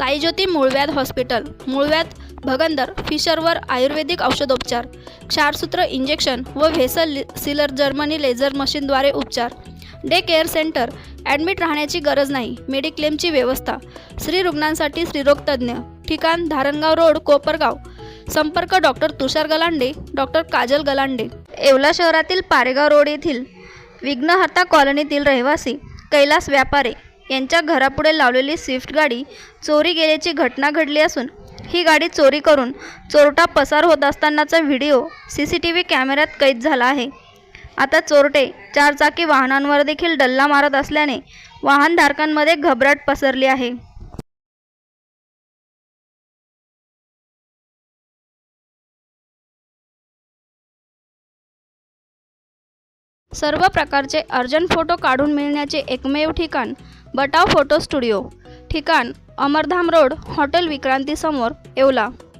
साईज्योती मूळव्याध हॉस्पिटल मूळव्याध भगंदर फिशरवर आयुर्वेदिक औषधोपचार क्षारसूत्र इंजेक्शन व व्हेसल सिलर जर्मनी लेझर मशीनद्वारे उपचार. डे केअर सेंटर ॲडमिट राहण्याची गरज नाही मेडिक्लेमची व्यवस्था. स्त्री रुग्णांसाठी स्त्रीरोगतज्ज्ञ ठिकाण धारणगाव रोड कोपरगाव. संपर्क डॉक्टर तुषार गलांडे डॉक्टर काजल गलांडे. येवला शहरातील पारेगाव रोड येथील विघ्नहर्ता कॉलनीतील रहिवासी कैलास व्यापारे. यांच्या घरापुढे लावलेली स्विफ्ट गाडी चोरी गेल्याची घटना घडली असून ही गाडी चोरी करून चोरटा पसार होत असतानाचा video C C T V कॅमेऱ्यात कैद झाला आहे. आता चोरटे चारचाकी वाहनांवर देखील डल्ला मारत असल्याने वाहनधारकांमध्ये घबराट पसरली आहे. सर्व प्रकारचे अर्जंट फोटो काढून मिळण्याचे एकमेव ठिकाण बटाव फोटो स्टुडिओ ठिकाण अमरधाम रोड हॉटेल विक्रांतीसमोर येवला.